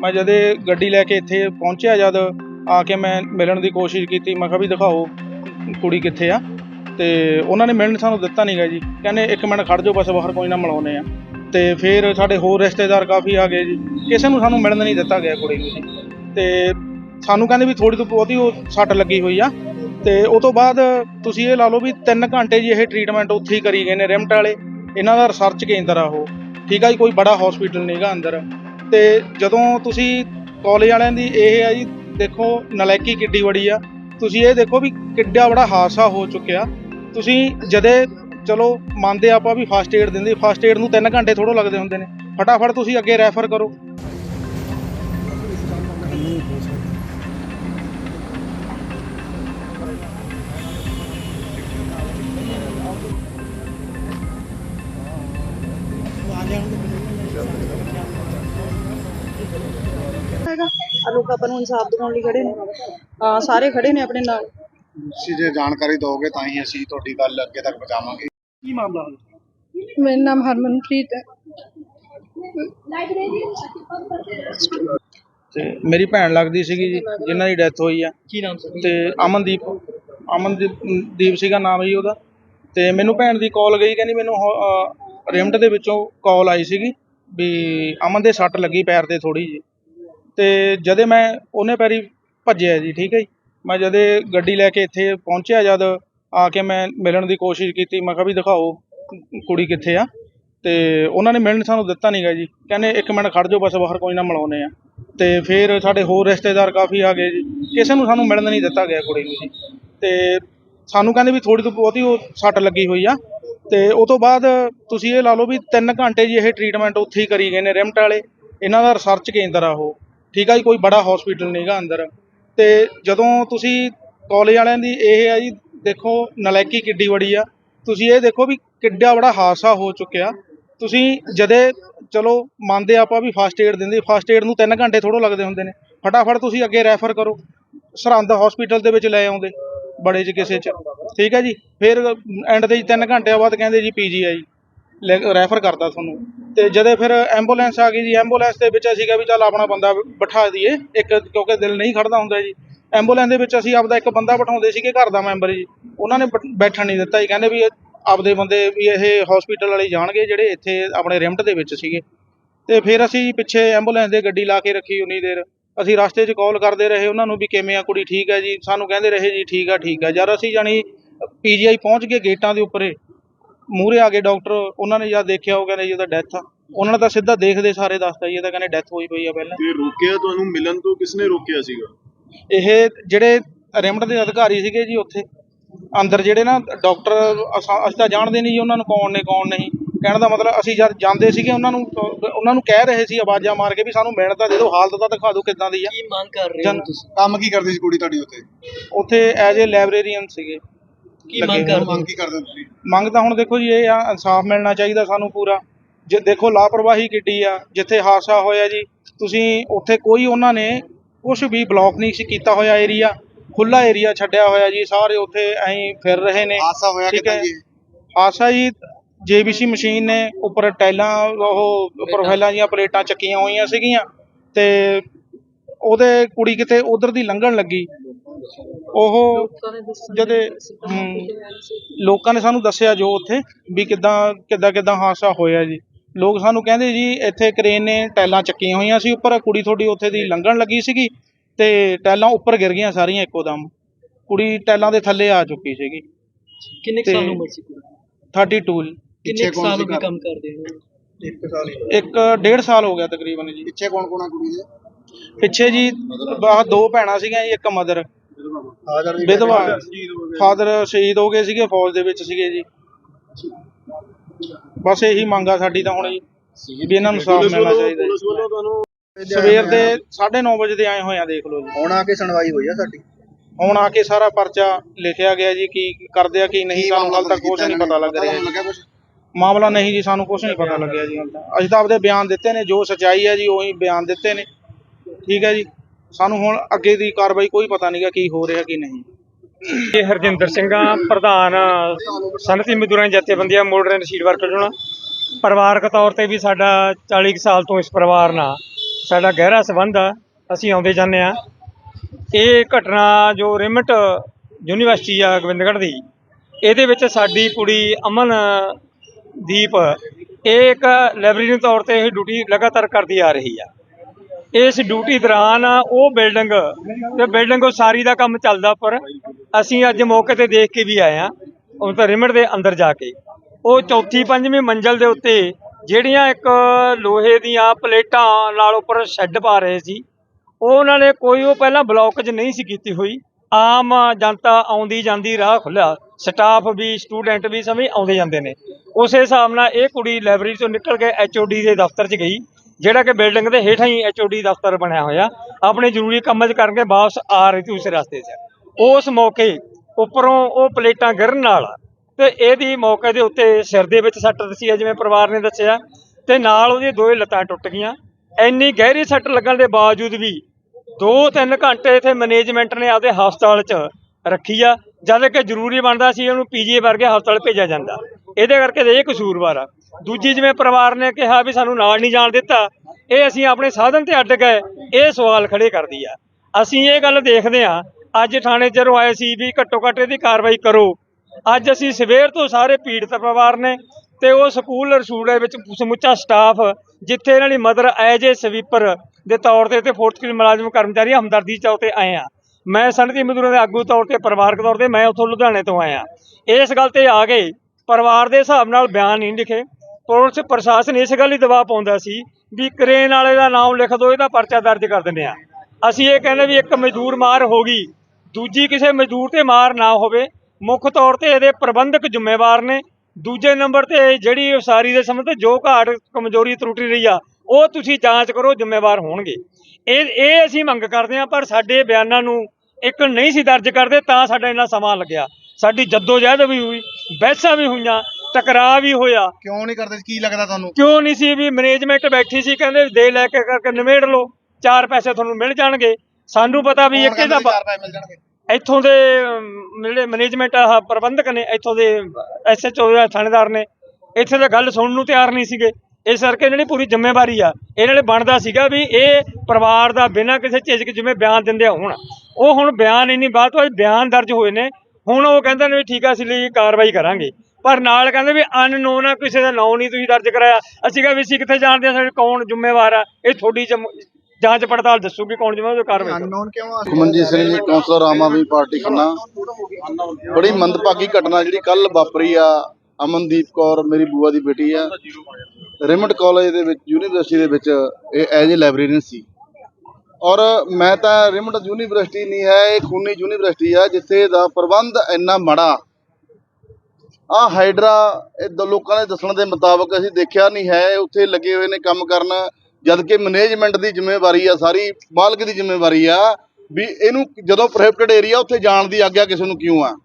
ਮੈਂ ਜਦੇ ਗੱਡੀ ਲੈ ਕੇ ਇੱਥੇ ਪਹੁੰਚਿਆ, ਜਦ ਆ ਕੇ ਮੈਂ ਮਿਲਣ ਦੀ ਕੋਸ਼ਿਸ਼ ਕੀਤੀ, ਮੈਂ ਕਿਹਾ ਵੀ ਦਿਖਾਓ ਕੁੜੀ ਕਿੱਥੇ ਆ। ਤੇ ਉਹਨਾਂ ਨੇ ਮਿਲਣ ਸਾਨੂੰ ਦਿੱਤਾ ਨਹੀਂਗਾ ਜੀ। ਕਹਿੰਦੇ ਇੱਕ ਮਿੰਟ ਖੜ ਜਾਓ, ਬਸ ਬਾਹਰ ਕੋਈ ਨਾ ਮਿਲਾਉਨੇ ਆ। ਤੇ ਫਿਰ ਸਾਡੇ ਹੋਰ ਰਿਸ਼ਤੇਦਾਰ ਕਾਫੀ ਆ ਗਏ ਜੀ। ਕਿਸੇ ਨੂੰ ਸਾਨੂੰ ਮਿਲਣ ਨਹੀਂ ਦਿੱਤਾ ਗਿਆ ਕੁੜੀ ਨੂੰ ਜੀ। ਤੇ ਸਾਨੂੰ ਕਹਿੰਦੇ ਵੀ ਥੋੜੀ ਤੋਂ ਬਹੁਤੀ ਉਹ ਸੱਟ ਲੱਗੀ ਹੋਈ ਆ। ਤੇ ਉਹ ਤੋਂ ਬਾਅਦ ਤੁਸੀਂ ਇਹ ਲਾ ਲਓ ਵੀ 3 ਘੰਟੇ ਜੀ ਇਹ ਟ੍ਰੀਟਮੈਂਟ ਉੱਥੇ ਹੀ ਕਰੀ ਗਏ ਨੇ, ਰਿਮਟ ਵਾਲੇ। ਇਹਨਾਂ ਦਾ ਰਿਸਰਚ ਕੇਂਦਰ ਆ ਉਹ। ਠੀਕ ਆ ਜੀ, ਕੋਈ ਬੜਾ ਹਸਪੀਟਲ ਨਹੀਂਗਾ ਅੰਦਰ। ਤੇ ਜਦੋਂ ਤੁਸੀਂ ਕਾਲਜ ਵਾਲਿਆਂ ਦੀ ਇਹ ਆ ਜੀ, ਦੇਖੋ ਨਲਾਇਕੀ ਕਿੱਡੀ ਬੜੀ ਆ। ਤੁਸੀਂ ਇਹ ਦੇਖੋ ਵੀ ਕਿੱਡਾ ਬੜਾ ਹਾਦਸਾ ਹੋ ਚੁੱਕਿਆ। ਤੁਸੀਂ ਜਦੇ, ਚਲੋ ਮੰਨਦੇ ਆਪਾਂ ਵੀ ਫਸਟ ਏਡ ਦਿੰਦੇ ਫਸਟ ਏਡ ਨੂੰ 3 ਘੰਟੇ ਥੋੜੋ ਲੱਗਦੇ ਹੁੰਦੇ ਨੇ। ਫਟਾਫਟ ਤੁਸੀਂ ਅੱਗੇ ਰੈਫਰ ਕਰੋ। ਹੈਗਾ। ਆ ਲੋਕ ਆਪਾਂ ਨੂੰ ਇਨਸਾਫ ਦਿਵਾਉਣ ਲਈ ਖੜੇ ਨੇ। ਹਾਂ ਸਾਰੇ ਖੜੇ ਨੇ ਆਪਣੇ ਨਾਲ। ਤੁਸੀਂ ਜੇ ਜਾਣਕਾਰੀ ਦਿਓਗੇ ਤਾਂ ਹੀ ਅਸੀਂ ਤੁਹਾਡੀ ਗੱਲ ਅੱਗੇ ਤੱਕ ਪਹੁੰਚਾਵਾਂਗੇ। ਕੀ ਮਾਮਲਾ ਮੇਰਾ ਨਾਮ ਹਰਮਨਪ੍ਰੀਤ ਹੈ। ਤੇ ਮੇਰੀ ਭੈਣ ਲੱਗਦੀ ਸੀਗੀ ਜੀ ਜਿਨ੍ਹਾਂ ਦੀ ਡੈਥ ਹੋਈ ਆ। ਕੀ ਨਾਮ ਸੀ? ਤੇ ਅਮਨਦੀਪ ਅਮਨਦੀਪ ਦੀਪ ਸੀਗਾ ਨਾਮ ਜੀ ਉਹਦਾ। ਤੇ ਮੈਨੂੰ ਭੈਣ ਦੀ ਕਾਲ ਗਈ ਕਹਿੰਦੀ ਮੈਨੂੰ ਰਿਮਟ ਦੇ ਵਿੱਚੋਂ ਕਾਲ ਆਈ ਸੀਗੀ। ਵੀ ਅਮਨ ਦੇ ਸੱਟ ਲੱਗੀ ਪੈਰ ਤੇ ਥੋੜੀ ਜੀ ਤੇ ਜਦੇ ਮੈਂ ਉਹਨੇ ਪੈਰੀ ਭੱਜਿਆ ਜੀ, ਠੀਕ ਹੈ ਜੀ। ਮੈਂ ਜਦੇ ਗੱਡੀ ਲੈ ਕੇ ਇੱਥੇ ਪਹੁੰਚਿਆ ਜਦ ਆ ਕੇ ਮੈਂ ਮਿਲਣ ਦੀ ਕੋਸ਼ਿਸ਼ ਕੀਤੀ, ਮੈਂ ਕਿਹਾ ਵੀ ਦਿਖਾਓ ਕੁੜੀ ਕਿੱਥੇ ਆ। ਤੇ ਉਹਨਾਂ ਨੇ ਮਿਲਣ ਸਾਨੂੰ ਦਿੱਤਾ ਨਹੀਂਗਾ ਜੀ। ਕਹਿੰਦੇ ਇੱਕ ਮਿੰਟ ਖੜ ਜਾਓ, ਬਸ ਬਾਹਰ ਕੋਈ ਨਾ ਮਿਲਾਉਨੇ ਆ। ਤੇ ਫਿਰ ਸਾਡੇ ਹੋਰ ਰਿਸ਼ਤੇਦਾਰ ਕਾਫੀ ਆ ਗਏ ਜੀ। ਕਿਸੇ ਨੂੰ ਸਾਨੂੰ ਮਿਲਣ ਨਹੀਂ ਦਿੱਤਾ ਗਿਆ ਕੁੜੀ ਨੂੰ ਜੀ। ਤੇ ਸਾਨੂੰ ਕਹਿੰਦੇ ਵੀ ਥੋੜੀ ਤੋਂ ਬਹੁਤੀ ਉਹ ਸੱਟ ਲੱਗੀ ਹੋਈ ਆ। ਤੇ ਉਹ ਤੋਂ ਬਾਅਦ ਤੁਸੀਂ ਇਹ ਲਾ ਲਓ ਵੀ 3 ਘੰਟੇ ਜੀ ਇਹ ਟ੍ਰੀਟਮੈਂਟ ਉੱਥੇ ਹੀ ਕਰੀ ਗਏ ਨੇ ਰਿਮਟ ਵਾਲੇ। ਇਹਨਾਂ ਦਾ ਰਿਸਰਚ ਕੇਂਦਰ ਆ ਉਹ। ਠੀਕ ਆ ਜੀ, ਕੋਈ ਬੜਾ ਹਸਪੀਟਲ ਨਹੀਂਗਾ ਅੰਦਰ। ਤੇ ਜਦੋਂ ਤੁਸੀਂ ਕਾਲਜ ਵਾਲਿਆਂ ਦੀ ਇਹ ਆ ਜੀ, ਦੇਖੋ ਨਲਾਇਕੀ ਕਿੱਡੀ ਬੜੀ ਆ। ਤੁਸੀਂ ਇਹ ਦੇਖੋ ਵੀ ਕਿੱਡਾ ਬੜਾ ਹਾਦਸਾ ਹੋ ਚੁੱਕਿਆ। ਤੁਸੀਂ ਜਦੇ ਚਲੋ ਮੰਨਦੇ ਆਪਾਂ ਵੀ ਫਸਟ ਏਡ ਦਿੰਦੇ ਫਸਟ ਏਡ ਨੂੰ 3 ਘੰਟੇ ਥੋੜੋ ਲੱਗਦੇ ਹੁੰਦੇ ਨੇ। ਫਟਾਫਟ ਤੁਸੀਂ ਅੱਗੇ ਰੈਫਰ ਕਰੋ। ਸਰਹੰਦ ਹਸਪੀਟਲ ਦੇ ਵਿੱਚ ਲੈ ਆਉਂਦੇ। ਬੜੇ ਚ ਕਿਸੇ ਚ। ਠੀਕ ਹੈ ਜੀ? ਫਿਰ ਐਂਡ ਤੇ 3 ਘੰਟਿਆਂ ਬਾਅਦ ਕਹਿੰਦੇ ਜੀ ਪੀਜੀਆਈ ਰੈਫਰ ਕਰਦਾ ਤੁਹਾਨੂੰ। ਤੇ ਜਦੇ ਫਿਰ ਐਂਬੂਲੈਂਸ ਆ ਗਈ ਜੀ ਐਂਬੂਲੈਂਸ ਦੇ ਵਿੱਚ ਅਸੀਂ ਕਿਹਾ ਵੀ ਚੱਲ ਆਪਣਾ ਬੰਦਾ ਬਿਠਾ ਦਈਏ। ਇੱਕ ਕਿਉਂਕਿ ਦਿਲ ਨਹੀਂ ਖੜਦਾ ਹੁੰਦਾ ਜੀ। ਐਂਬੂਲੈਂਸ ਦੇ ਵਿੱਚ ਅਸੀਂ ਆਪਦਾ ਇੱਕ ਬੰਦਾ ਬਿਠਾਉਂਦੇ ਸੀਗੇ, ਘਰ ਦਾ ਮੈਂਬਰ ਜੀ। ਉਹਨਾਂ ਨੇ ਬ- ਬੈਠਣ ਨਹੀਂ ਦਿੱਤਾ ਜੀ। ਕਹਿੰਦੇ ਵੀ ਆਪਦੇ ਬੰਦੇ ਵੀ ਇਹ ਹਸਪੀਟਲ ਵਾਲੇ ਜਾਣਗੇ ਜਿਹੜੇ ਇੱਥੇ ਆਪਣੇ ਰਿਮਟ ਦੇ ਵਿੱਚ ਸੀਗੇ। ਤੇ ਫਿਰ ਅਸੀਂ ਪਿੱਛੇ ਐਂਬੂਲੈਂਸ ਦੇ ਗੱਡੀ ਲਾ ਕੇ ਰੱਖੀ ਉਨੀ ਦੇਰ। ਅਸੀਂ ਰਸਤੇ 'ਚ ਕਾਲ ਕਰਦੇ ਰਹੇ ਉਹਨਾਂ ਨੂੰ ਵੀ ਕਿਵੇਂ ਆ ਕੁੜੀ ਠੀਕ ਹੈ ਜੀ? ਸਾਨੂੰ ਕਹਿੰਦੇ ਰਹੇ ਜੀ ਠੀਕ ਆ ਠੀਕ ਆ। ਜਦ ਅਸੀਂ ਜਾਣੀ ਪੀਜੀਆਈ ਪਹੁੰਚ ਗਏ ਗੇਟਾਂ ਦੇ ਉੱਪਰੇ ਮੂਹਰੇ ਆ ਗਏ ਡਾਕਟਰ ਉਹਨਾਂ ਨੇ ਜਦ ਦੇਖਿਆ ਉਹ ਕਹਿੰਦੇ ਜੀ ਉਹਦਾ ਡੈਥ ਆ। ਉਹਨਾਂ ਨੇ ਤਾਂ ਸਿੱਧਾ ਦੇਖਦੇ ਸਾਰੇ ਦੱਸਤਾ ਜੀ ਇਹ ਤਾਂ ਕਹਿੰਦੇ ਡੈਥ ਹੋਈ ਪਈ ਆ ਪਹਿਲਾਂ। ਤੇ ਰੋਕਿਆ ਤੁਹਾਨੂੰ ਮਿਲਣ ਤੋਂ ਕਿਸਨੇ ਰੋਕਿਆ ਸੀਗਾ? ਇਹ ਜਿਹੜੇ ਰਿਮਟ ਦੇ ਅਧਿਕਾਰੀ ਸੀਗੇ ਜੀ ਉੱਥੇ। ਅੰਦਰ ਜਿਹੜੇ ਨਾ ਡਾਕਟਰ ਅਸੀਂ ਤਾਂ ਜਾਣਦੇ ਨਹੀਂ ਜੀ ਉਹਨਾਂ ਨੂੰ ਕੌਣ ਨੇ ਕੌਣ ਨਹੀਂ। ਕਹਿਣ ਦਾ ਮਤਲਬ ਅਸੀਂ ਜਦ ਜਾਂਦੇ ਸੀਗੇ ਉਹਨਾਂ ਨੂੰ ਉਹਨਾਂ ਨੂੰ ਕਹਿ ਰਹੇ ਸੀ ਆਵਾਜ਼ਾਂ ਮਾਰ ਕੇ ਵੀ ਸਾਨੂੰ ਮਿਲਣ ਤਾਂ ਦੇ ਦਿਓ ਹਾਲਤ ਤਾਂ ਦਿਖਾ ਦਿਓ ਕਿੱਦਾਂ ਦੀ ਆ। ਕੀ ਮੰਗ ਕਰ ਰਹੇ ਹੋ ਜਨ- ਤੁਸੀਂ? ਕੰਮ ਕੀ ਕਰਦੀ ਸੀ ਕੁੜੀ ਤੁਹਾਡੀ ਉੱਥੇ? ਉੱਥੇ ਐਜ਼ ਏ ਲਾਇਬ੍ਰੇਰੀਅਨ ਸੀਗੇ। ਕੀ ਮੰਗ। ਕਰਦੇ ਮੰਗ ਹੋ ਕੀ ਕਰਦੇ ਹੋ ਤੁਸੀਂ? ਮੰਗ ਤਾਂ ਹੁਣ ਦੇਖੋ ਜੀ ਇਹ ਆ ਇਨਸਾਫ ਮਿਲਣਾ ਚਾਹੀਦਾ ਸਾਨੂੰ ਪੂਰਾ। ਜੇ ਦੇਖੋ ਲਾਪਰਵਾਹੀ ਕਿੱਡੀ ਆ ਜਿੱਥੇ ਹਾਦਸਾ ਹੋਇਆ ਜੀ ਤੁਸੀਂ ਉੱਥੇ ਕੋਈ ਉਹਨਾਂ ਨੇ ਕੁਝ ਵੀ ਬਲੌਕ ਨਹੀਂ ਸੀ ਕੀਤਾ ਹੋਇਆ ਏਰੀਆ ਖੁੱਲਾ ਏਰੀਆ ਛੱਡਿਆ ਹੋਇਆ ਜੀ ਸਾਰੇ ਉੱਥੇ ਐਂ ਫਿਰ ਰਹੇ ਨੇ। ਹਾਦਸਾ ਹੋਇਆ ਠੀਕ ਕਿੱਦਾਂ ਹੈ। ਜੀ? ਹਾਦਸਾ ਜੀ ਜੇਬੀਸੀ ਮਸ਼ੀਨ ਨੇ ਉੱਪਰ ਟਾਈਲਾਂ ਉਹ ਪ੍ਰੋਫਾਈਲਾਂ ਦੀਆਂ ਪਲੇਟਾਂ ਚੱਕੀਆਂ ਹੋਈਆਂ ਸੀਗੀਆਂ ਤੇ ਉਹਦੇ ਕੁੜੀ ਕਿਤੇ ਉਧਰ ਦੀ ਲੰਘਣ ਲੱਗੀ। ਉਹ ਜਦੇ ਲੋਕਾਂ ਨੇ ਸਾਨੂੰ ਦੱਸਿਆ ਜੋ ਉੱਥੇ ਵੀ ਕਿਦਾਂ ਕਿੱਦਾਂ ਕਿੱਦਾਂ ਹਾਦਸਾ ਹੋਇਆ ਜੀ। ਲੋਕ ਸਾਨੂੰ ਕਹਿੰਦੇ ਜੀ ਇੱਥੇ ਕਰੇਨ ਨੇ ਟਾਈਲਾਂ ਚੱਕੀਆਂ ਹੋਈਆਂ ਸੀ ਉੱਪਰ ਕੁੜੀ ਤੁਹਾਡੀ ਉੱਥੇ ਦੀ ਲੰਘਣ ਲੱਗੀ ਸੀਗੀ ਤੇ ਟਾਈਲਾਂ ਉੱਪਰ ਗਿਰ ਗਈਆਂ ਸਾਰੀਆਂ ਇੱਕੋ ਦਮ ਕੁੜੀ ਟਾਈਲਾਂ ਦੇ ਥੱਲੇ ਆ ਚੁੱਕੀ ਸੀਗੀ। ਕਿੰਨੇ ਸਾਲ ਉਮਰ ਸੀ ਕੁੜੀ? ਦੀ? 32 ਜੀ ਕਿੰਨੇ ਕੁ ਸਾਲ ਹੋ ਗਏ? ਕੰਮ ਕਰਦੇ ਹੋ ਇੱਕ ਡੇਢ ਸਾਲ ਹੋ ਗਿਆ ਤਕਰੀਬਨ ਜੀ। ਪਿੱਛੇ ਕੌਣ ਕੌਣ ਕੁੜੀ ਦੇ? ਪਿੱਛੇ ਜੀ ਬਾਹ ਦੋ ਭੈਣਾਂ ਸੀਗੀਆਂ ਜੀ ਇੱਕ ਮਦਰ। ਦੀ ਵਿਧਵਾ। ਫਾਦਰ ਸ਼ਹੀਦ ਹੋ ਗਏ ਸੀਗੇ ਫੌਜ ਦੇ ਵਿੱਚ ਸੀਗੇ ਜੀ। ਬਸ ਇਹੀ ਮੰਗ ਆ ਸਾਡੀ ਤਾਂ ਹੁਣ ਜੀ ਵੀ ਇਹਨਾਂ ਨੂੰ ਸਾਫ਼ ਮਿਲਣਾ ਚਾਹੀਦਾ ਜੀ। ਸਵੇਰ ਦੇ 9:30 ਵਜੇ ਦੇ ਆਏ ਹੋਏ ਆ ਦੇਖ ਲਓ ਜੀ। ਹੁਣ ਆ ਕੇ ਸੁਣਵਾਈ ਹੋਈ ਆ ਸਾਡੀ? ਹੁਣ ਆ ਕੇ ਸਾਰਾ ਪਰਚਾ ਲਿਖਿਆ ਗਿਆ ਜੀ ਕੀ ਕਰਦੇ ਆ ਕੀ ਨਹੀਂ ਸਾਨੂੰ ਹਾਲ ਤੱਕ ਕੁਝ ਨਹੀਂ ਪਤਾ ਲੱਗ ਰਿਹਾ ਜੀ। ਲੱਗਿਆ ਕੁਛ? ਮਾਮਲਾ ਨਹੀਂ ਜੀ, ਸਾਨੂੰ ਕੁਝ ਨਹੀਂ ਪਤਾ ਲੱਗਿਆ ਜੀ। ਹਾਲ ਤੱਕ ਅਸੀਂ ਤਾਂ ਆਪਦੇ ਬਿਆਨ ਦਿੱਤੇ ਨੇ, ਜੋ ਸਚਾਈ ਹੈ ਜੀ, ਉਹੀ ਬਿਆਨ ਦਿੱਤੇ ਨੇ। ਠੀਕ ਹੈ ਜੀ। ਸਾਨੂੰ ਹੁਣ ਅੱਗੇ ਦੀ ਕਾਰਵਾਈ ਕੋਈ ਪਤਾ ਨਹੀਂਗਾ ਕੀ ਹੋ ਰਿਹਾ ਕੀ ਨਹੀਂ। ਇਹ ਹਰਜਿੰਦਰ ਸਿੰਘ ਪ੍ਰਧਾਨ ਸਨਅਤੀ ਮਜ਼ਦੂਰਾਂ ਦੀ ਜਥੇਬੰਦੀਆਂ ਮੋਡਰਨ ਸੀਡ ਵਰਕਰ ਜੁਣਾ ਪਰਿਵਾਰਕ ਤੌਰ ਤੇ ਵੀ ਸਾਡਾ 40 ਕੁ ਸਾਲ ਤੋਂ ਇਸ ਪਰਿਵਾਰ ਨਾਲ ਸਾਡਾ ਗਹਿਰਾ ਸੰਬੰਧ ਆ, ਅਸੀਂ ਆਉਂਦੇ ਜਾਂਦੇ ਆ ਇਹ ਘਟਨਾ ਜੋ ਰਿਮਟ ਯੂਨੀਵਰਸਿਟੀ ਆ, ਗੋਬਿੰਦਗੜ੍ਹ ਦੀ, ਇਹਦੇ ਵਿੱਚ ਸਾਡੀ ਕੁੜੀ ਅਮਨ ਦੀਪ, ਇਹ ਇੱਕ ਲਾਇਬ੍ਰੇਰੀ ਤੌਰ ਤੇ ਇਹ ਡਿਊਟੀ ਲਗਾਤਾਰ ਕਰਦੀ ਆ ਰਹੀ ਆ। ਇਸ ਡਿਊਟੀ ਦੌਰਾਨ ਉਹ ਬਿਲਡਿੰਗ ਤੇ ਬਿਲਡਿੰਗ ਉਸਾਰੀ ਦਾ ਕੰਮ ਚੱਲਦਾ, ਪਰ ਅਸੀਂ ਅੱਜ ਮੌਕੇ ਤੇ ਦੇਖ ਕੇ ਵੀ ਆਏ ਆ ਉਹ ਤਾਂ ਰਿਮਟ ਦੇ ਅੰਦਰ ਜਾ ਕੇ। ਉਹ ਚੌਥੀ ਪੰਜਵੀਂ ਮੰਜ਼ਲ ਦੇ ਉੱਤੇ ਜਿਹੜੀਆਂ ਇੱਕ ਲੋਹੇ ਦੀਆਂ ਪਲੇਟਾਂ ਨਾਲ ਉੱਪਰ ਸ਼ੈੱਡ ਪਾ ਰਹੇ ਸੀ, ਉਹ ਉਹਨਾਂ ਨੇ ਕੋਈ ਉਹ ਪਹਿਲਾਂ ਬਲੌਕ ਨਹੀਂ ਸੀ ਕੀਤੀ ਹੋਈ। ਆਮ ਜਨਤਾ ਆਉਂਦੀ ਜਾਂਦੀ ਰਾਹ ਖੁੱਲਿਆ ਸਟਾਫ ਵੀ ਸਟੂਡੈਂਟ ਵੀ ਸਮੇਂ ਆਉਂਦੇ ਜਾਂਦੇ ਨੇ। ਉਸੇ ਹਿਸਾਬ ਨਾਲ ਇਹ ਕੁੜੀ ਲਾਇਬ੍ਰੇਰੀ ਤੋਂ ਨਿਕਲ ਕੇ ਐਚਓਡੀ ਦੇ ਦਫ਼ਤਰ 'ਚ ਗਈ, ਜਿਹੜਾ ਕਿ ਬਿਲਡਿੰਗ ਦੇ ਹੇਠਾਂ ਹੀ ਐਚਓਡੀ ਦਫ਼ਤਰ ਬਣਿਆ ਹੋਇਆ। ਆਪਣੇ ਜ਼ਰੂਰੀ ਕੰਮ 'ਚ ਕਰਕੇ ਵਾਪਸ ਆ ਰਹੀ ਸੀ ਉਸ ਰਸਤੇ 'ਚ। ਉਸ ਮੌਕੇ ਉੱਪਰੋਂ ਉਹ ਪਲੇਟਾਂ ਗਿਰਨ ਨਾਲ ਤੇ ਇਹਦੀ ਮੌਕੇ ਦੇ ਉੱਤੇ ਸਿਰ ਦੇ ਵਿੱਚ ਸੱਟ ਦੱਸੀ ਹੈ, ਜਿਵੇਂ ਪਰਿਵਾਰ ਨੇ ਦੱਸਿਆ। ਤੇ ਨਾਲ ਉਹਦੀਆਂ ਦੋਏ ਲੱਤਾਂ ਟੁੱਟ ਗਈਆਂ। ਇੰਨੀ ਗਹਿਰੀ ਸੱਟ ਲੱਗਣ ਦੇ ਬਾਵਜੂਦ ਵੀ 2-3 ਘੰਟੇ ਇੱਥੇ ਮੈਨੇਜਮੈਂਟ ਨੇ ਆਪਦੇ ਹਸਪਤਾਲ 'ਚ ਰੱਖੀ ਆ। ਜਦ ਕਿ ਜ਼ਰੂਰੀ ਬਣਦਾ ਸੀ ਉਹਨੂੰ ਪੀਜੀਏ ਵਰਗੇ ਹਸਪਤਾਲ ਭੇਜਿਆ ਜਾਂਦਾ। ਇਹਦੇ ਕਰਕੇ ਤਾਂ ਇਹ ਕਸੂਰਵਾਰ ਆ। ਦੂਜੀ ਜਿਵੇਂ ਪਰਿਵਾਰ ਨੇ ਕਿਹਾ ਵੀ ਸਾਨੂੰ ਨਾਲ ਨਹੀਂ ਜਾਣ ਦਿੱਤਾ, ਇਹ ਅਸੀਂ ਆਪਣੇ ਸਾਧਨ ਤੇ ਅੱਡ ਗਏ, ਇਹ ਸਵਾਲ ਖੜੇ ਕਰਦੀ ਆ। ਅਸੀਂ ਇਹ ਗੱਲ ਦੇਖਦੇ ਆ ਅੱਜ ਥਾਣੇ ਜਦੋਂ ਆਏ ਸੀ ਵੀ ਘੱਟੋ ਘੱਟ ਇਹਦੀ ਕਾਰਵਾਈ ਕਰੋ। ਅੱਜ ਅਸੀਂ ਸਵੇਰ ਤੋਂ ਸਾਰੇ ਪੀੜਤ ਪਰਿਵਾਰ ਨੇ ਤੇ ਉਹ ਸਕੂਲ ਰਸੂੜੇ ਵਿੱਚ ਸਮੁੱਚਾ ਸਟਾਫ, ਜਿੱਥੇ ਇਹਨਾਂ ਦੀ ਮਦਰ ਐਜ ਏ ਸਵੀਪਰ ਦੇ ਤੌਰ ਤੇ ਤੇ ਫੋਰਥ ਕਲਾਸ ਮੁਲਾਜ਼ਮ ਕਰਮਚਾਰੀ ਹਮਦਰਦੀ ਚੌ ਤੇ ਆਏ ਆ। ਮੈਂ ਸਨਅਤੀ ਮਜ਼ਦੂਰਾਂ ਦੇ ਆਗੂ ਤੌਰ ਤੇ ਪਰਿਵਾਰਕ ਤੌਰ ਤੇ ਮੈਂ ਉੱਥੋਂ ਲੁਧਿਆਣੇ ਤੋਂ ਆਇਆ। ਇਸ ਗੱਲ ਤੇ ਆ ਗਏ ਪਰਿਵਾਰ ਦੇ ਹਿਸਾਬ ਨਾਲ ਬਿਆਨ ਨਹੀਂ ਲਿਖੇ। ਪੁਲਿਸ ਪ੍ਰਸ਼ਾਸਨ ਇਸ ਗੱਲ ਹੀ ਦਬਾਅ ਪਾਉਂਦਾ ਸੀ ਵੀ ਕਰੇਨ ਵਾਲੇ ਦਾ ਨਾਮ ਲਿਖ ਦਿਓ ਇਹਦਾ ਪਰਚਾ ਦਰਜ ਕਰ ਦਿੰਦੇ ਆ ਅਸੀਂ ਇਹ ਕਹਿੰਦੇ ਵੀ ਇੱਕ ਮਜ਼ਦੂਰ ਮਾਰ ਹੋ ਗਈ, ਦੂਜੀ ਕਿਸੇ ਮਜ਼ਦੂਰ ਤੇ ਮਾਰ ਨਾ ਹੋਵੇ। ਮੁੱਖ ਤੌਰ ਤੇ ਇਹਦੇ ਪ੍ਰਬੰਧਕ ਜ਼ਿੰਮੇਵਾਰ ਨੇ। ਦੂਜੇ ਨੰਬਰ ਤੇ ਜਿਹੜੀ ਉਸਾਰੀ ਦੇ ਸੰਬੰਧ ਜੋ ਘਾਟ ਕਮਜ਼ੋਰੀ ਤਰੁੱਟੀ ਰਹੀ ਆ, ਉਹ ਤੁਸੀਂ ਜਾਂਚ ਕਰੋ, ਜ਼ਿੰਮੇਵਾਰ ਹੋਣਗੇ। ਇਹ ਇਹ ਅਸੀਂ ਮੰਗ ਕਰਦੇ ਹਾਂ ਪਰ ਸਾਡੇ ਬਿਆਨਾਂ ਨੂੰ ਇੱਕ ਨਹੀਂ ਸੀ ਦਰਜ ਕਰਦੇ ਤਾਂ ਸਾਡਾ ਇੰਨਾ ਸਮਾਂ ਲੱਗਿਆ। ਸਾਡੀ ਜਹਿਦ ਵੀ ਹੋਈ ਬਹਿਸਾਂ ਵੀ ਹੋਈਆਂ ਟਕਰਾਅ ਵੀ ਹੋਇਆ। ਕਿਉਂ ਨਹੀਂ ਕਰਦੇ? ਕੀ ਲੱਗਦਾ ਤੁਹਾਨੂੰ? ਕਿਉਂ ਨਹੀਂ ਸੀ ਵੀ ਮੈਨੇਜਮੈਂਟ ਬੈਠੀ ਸੀ ਕਹਿੰਦੇ ਦੇ ਲੈ ਕੇ ਕਰਕੇ ਨਿਮੇੜ ਲਓ ਚਾਰ ਪੈਸੇ ਤੁਹਾਨੂੰ ਮਿਲ ਜਾਣਗੇ। ਸਾਨੂੰ ਪਤਾ ਵੀ ਇੱਕ ਇਹਦਾ ਬ- ਚਾਰ ਪੈਸੇ ਮਿਲ ਜਾਣਗੇ। ਇੱਥੋਂ ਦੇ ਜਿਹੜੇ ਮੈਨੇਜਮੈਂਟ ਆ ਪ੍ਰਬੰਧਕ ਨੇ ਇੱਥੋਂ ਦੇ ਐਸਐਚਓ ਥਾਣੇਦਾਰ ਨੇ ਇੱਥੇ ਤਾਂ ਗੱਲ ਸੁਣਨ ਨੂੰ ਤਿਆਰ ਨਹੀਂ ਸੀਗੇ। ਇਸ ਕਰਕੇ ਇਹਨਾਂ ਦੀ ਪੂਰੀ ਜ਼ਿੰਮੇਵਾਰੀ ਆ। ਇਹਨਾਂ ਨੇ ਬਣਦਾ ਸੀਗਾ ਵੀ ਇਹ ਪਰਿਵਾਰ ਦਾ ਬਿਨਾਂ ਕਿਸੇ ਝਿਜਕ ਜਿਵੇਂ ਬਿਆਨ ਦਿੰਦੇ ਆ ਹੁਣ। ਉਹ ਹੁਣ ਬਿਆਨ ਇੰਨੀ ਬਾਅਦ ਤੋਂ ਬਿਆਨ ਦਰਜ ਹੋਏ ਨੇ। ਹੁਣ ਉਹ ਕਹਿੰਦੇ ਨੇ ਵੀ ਠੀਕ ਆ ਅਸੀਂ ਲਈ ਕਾਰਵਾਈ ਕਰਾਂਗੇ। ਪਰ ਨਾਲ ਕਹਿੰਦੇ ਵੀ ਅਨਨੋਨ ਆ ਕਿਸੇ ਦਾ ਨਾਂ ਨਹੀਂ ਤੁਸੀਂ ਦਰਜ ਕਰਾਇਆ। ਅਸੀਂ ਕਿਹਾ ਵੀ ਅਸੀਂ ਕਿੱਥੇ ਜਾਣਦੇ ਆ ਸਾਡੇ ਕੌਣ ਜ਼ਿੰਮੇਵਾਰ ਆ? ਇਹ ਤੁਹਾਡੀ ਜਾਂਚ ਪੜਤਾਲ ਦੱਸੂਗੀ ਕੌਣ ਜ਼ਿੰਮੇਵਾਰ ਕਾਰਵਾਈ ਕਰੋ। ਅਨਨੋਨ ਕਿਉਂ ਆ? Manjeet Singh ji councillor Aam Aadmi Party Khanna. ਬੜੀ ਮੰਦਭਾਗੀ ਘਟਨਾ ਜਿਹੜੀ ਕੱਲ ਵਾਪਰੀ ਆ। ਅਮਨਦੀਪ ਕੌਰ ਮੇਰੀ ਬੂਆ ਦੀ ਬੇਟੀ ਆ। ਰਿਮਟ ਕਾਲਜ ਦੇ ਵਿੱਚ, ਯੂਨੀਵਰਸਿਟੀ ਦੇ ਵਿੱਚ ਇਹ ਐਜ ਏ ਲਾਇਬ੍ਰੇਰੀਅਨ ਸੀ। ਔਰ ਮੈਂ ਤਾਂ ਰਿਮਟ ਯੂਨੀਵਰਸਿਟੀ ਨਹੀਂ ਹੈ, ਇਹ ਖੂਨੀ ਯੂਨੀਵਰਸਿਟੀ ਆ, ਜਿੱਥੇ ਦਾ ਪ੍ਰਬੰਧ ਇੰਨਾ ਮਾੜਾ। ਆ ਹਾਈਡਰਾ, ਇਹ ਲੋਕਾਂ ਦੇ ਦੱਸਣ ਦੇ ਮੁਤਾਬਕ ਅਸੀਂ ਦੇਖਿਆ ਨਹੀਂ ਹੈ ਉੱਥੇ ਲੱਗੇ ਹੋਏ ਨੇ ਕੰਮ ਕਰਨ। ਜਦ ਕਿ ਮੈਨੇਜਮੈਂਟ ਦੀ ਜ਼ਿੰਮੇਵਾਰੀ ਆ, ਸਾਰੀ ਮਾਲਕ ਦੀ ਜ਼ਿੰਮੇਵਾਰੀ ਆ, ਵੀ ਇਹਨੂੰ ਜਦੋਂ ਪ੍ਰੋਹਿਬਿਟਡ ਏਰੀਆ ਉੱਥੇ ਜਾਣ ਦੀ ਆਗਿਆ ਕਿਸੇ ਨੂੰ ਕਿਉਂ ਆ?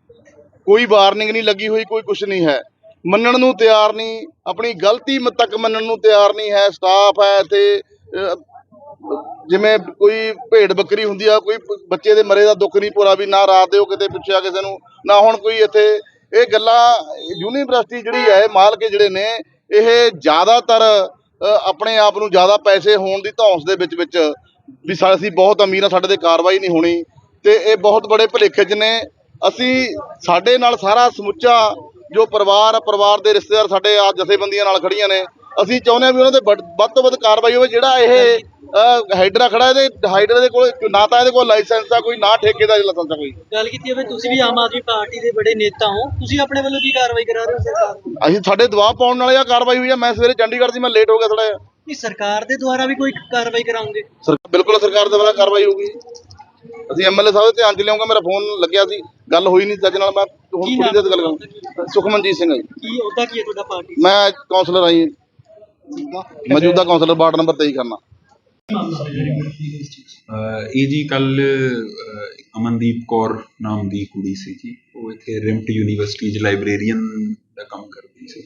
ਕੋਈ ਵਾਰਨਿੰਗ ਨਹੀਂ ਲੱਗੀ ਹੋਈ, ਕੋਈ ਕੁਝ ਨਹੀਂ ਹੈ। ਮੰਨਣ ਨੂੰ ਤਿਆਰ ਨਹੀਂ, ਆਪਣੀ ਗਲਤੀ ਤੱਕ ਮੰਨਣ ਨੂੰ ਤਿਆਰ ਨਹੀਂ ਹੈ ਸਟਾਫ ਹੈ ਇੱਥੇ ਜਿਵੇਂ ਕੋਈ ਭੇਡ ਬੱਕਰੀ ਹੁੰਦੀ ਆ, ਕੋਈ ਬੱਚੇ ਦੇ ਮਰੇ ਦਾ ਦੁੱਖ ਨਹੀਂ ਪੂਰਾ ਵੀ ਨਾ ਰਾਤ ਦੇ ਉਹ ਕਿਤੇ ਪੁੱਛਿਆ ਕਿਸੇ ਨੂੰ, ਨਾ ਹੁਣ ਕੋਈ ਇੱਥੇ, ਇਹ ਗੱਲਾਂ ਯੂਨੀਵਰਸਿਟੀ ਜਿਹੜੀ ਹੈ ਮਾਲਕ ਜਿਹੜੇ ਨੇ, ਇਹ ਜ਼ਿਆਦਾਤਰ ਆਪਣੇ ਆਪ ਨੂੰ ਜ਼ਿਆਦਾ ਪੈਸੇ ਹੋਣ ਦੀ ਧੌਂਸ ਦੇ ਵਿੱਚ ਵਿੱਚ ਵੀ ਸਾ- ਅਸੀਂ ਬਹੁਤ ਅਮੀਰ ਆ, ਸਾਡੇ ਤੇ ਕਾਰਵਾਈ ਨਹੀਂ ਹੋਣੀ, ਤੇ ਇਹ ਬਹੁਤ ਬੜੇ ਭੁਲੇਖੇ 'ਚ ਨੇ, ਅਸੀਂ ਸਾਡੇ ਨਾਲ ਸਾਰਾ ਸਮੁੱਚਾ ਜੋ ਪਰਿਵਾਰ ਆ, ਪਰਿਵਾਰ ਦੇ ਰਿਸ਼ਤੇਦਾਰ ਸਾਡੇ ਆ ਜਥੇਬੰਦੀਆਂ ਨਾਲ ਖੜੀਆਂ ਨੇ ਅਸੀਂ ਚਾਹੁੰਦੇ ਹਾਂ ਵੀ ਉਹਨਾਂ ਤੇ ਵੱਧ ਤੋਂ ਵੱਧ ਕਾਰਵਾਈ ਹੋਵੇ ਜਿਹੜਾ ਇਹ ਹਾਈਡਰਾ ਖੜਾ ਇਹਦੇ ਹਾਈਡਰਾ ਦੇ ਕੋਲ ਨਾ ਤਾਂ ਇਹਦੇ ਕੋਲ ਲਾਇਸੈਂਸ ਆ ਕੋਈ ਨਾ ਠੇਕੇ ਦਾ ਲਾਇਸੈਂਸ ਆ ਕੋਈ। ਗੱਲ ਕੀਤੀ ਹੋਵੇ ਤੁਸੀਂ ਵੀ ਆਮ ਆਦਮੀ ਪਾਰਟੀ ਦੇ ਬੜੇ ਨੇਤਾ ਹੋ ਤੁਸੀਂ ਆਪਣੇ ਵੱਲੋਂ ਕੀ ਕਾਰਵਾਈ ਕਰਾ ਰਹੇ ਹੋ ਸਰਕਾਰ ਅਸੀਂ ਸਾਡੇ ਦਬਾਅ ਪਾਉਣ ਵਾਲੇ ਆ ਕਾਰਵਾਈ ਹੋਈ ਆ ਮੈਂ ਸਵੇਰੇ ਚੰਡੀਗੜ੍ਹ ਸੀ ਮੈਂ ਲੇਟ ਹੋ ਗਿਆ ਥੋੜਾ ਜਿਹਾ। ਨਹੀਂ ਸਰਕਾਰ ਦੇ ਦੁਆਰਾ ਵੀ ਕੋਈ ਕਾਰਵਾਈ ਕਰਾਉਂਗੇ ਬਿਲਕੁਲ ਸਰਕਾਰ ਦੇ ਵੱਲੋਂ ਕਾਰਵਾਈ ਹੋਊਗੀ। ਅਸੀਂ ਐਮਐਲਏ ਸਾਹਿਬ ਦੇ ਧਿਆਨ ਚ ਲਿਆਉਂਗਾ ਮੇਰਾ ਫੋਨ ਲੱਗਿਆ ਸੀ ਗੱਲ ਹੋਈ ਨਹੀਂ ਚੱਜ ਨਾਲ ਮੈਂ ਹੁਣ ਕੀ ਥੋੜੀ ਨਾਮ ਗੱਲ ਕਰਾਂ ਸੁਖਮਨਜੀਤ ਸਿੰਘ ਹੈ ਜੀ। ਕੀ ਉਹਦਾ ਕੀ ਹੈ ਤੁਹਾਡਾ ਪਾਰਟੀ? ਮੈਂ ਕਾਉਂਸਲਰ ਆਈ ਮੌਜੂਦਾ ਕਾਉਂਸਲਰ ਵਾਰਡ ਨੰਬਰ 23 ਕਰਨਾ ਅਹ ਇਹ ਜੀ ਕੱਲ ਅਮਨਦੀਪ ਕੌਰ ਨਾਮ ਦੀ ਕੁੜੀ ਸੀ ਜੀ। ਉਹ ਇੱਥੇ ਰਿਮਟ ਯੂਨੀਵਰਸਿਟੀ 'ਚ ਲਾਇਬ੍ਰੇਰੀਅਨ ਦਾ ਕੰਮ ਕਰਦੀ ਸੀ।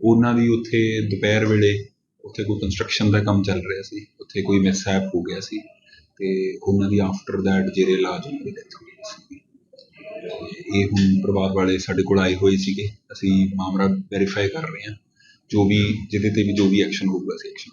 ਉਹਨਾਂ ਦੀ ਉੱਥੇ ਦੁਪਹਿਰ ਵੇਲੇ ਉੱਥੇ ਕੋਈ ਕੰਸਟਰਕਸ਼ਨ ਦਾ ਕੰਮ ਚੱਲ ਰਿਹਾ ਸੀ। ਉੱਥੇ ਕੋਈ ਮਿਸਹੈਪ ਹੋ ਗਿਆ ਸੀ। ਤੇ ਉਹਨਾਂ ਦੀ ਆਫਟਰ ਦੈਟ ਜਿਹੜੇ ਇਲਾਜ ਉਹਨਾਂ ਦੀ ਡੈਥ ਹੋ ਗਈ ਸੀ ਤੇ ਇਹ ਹੁਣ ਪਰਿਵਾਰ ਵਾਲੇ ਸਾਡੇ ਕੋਲ ਆਏ ਹੋਏ ਸੀਗੇ। ਅਸੀਂ ਮਾਮਲਾ ਵੈਰੀਫਾਈ ਕਰ ਰਹੇ ਹਾਂ। ਜੋ ਵੀ, ਜਿਹਦੇ ਤੇ ਵੀ ਜੋ ਵੀ ਐਕਸ਼ਨ ਹੋਊਗਾ, ਅਸੀਂ ਐਕਸ਼ਨ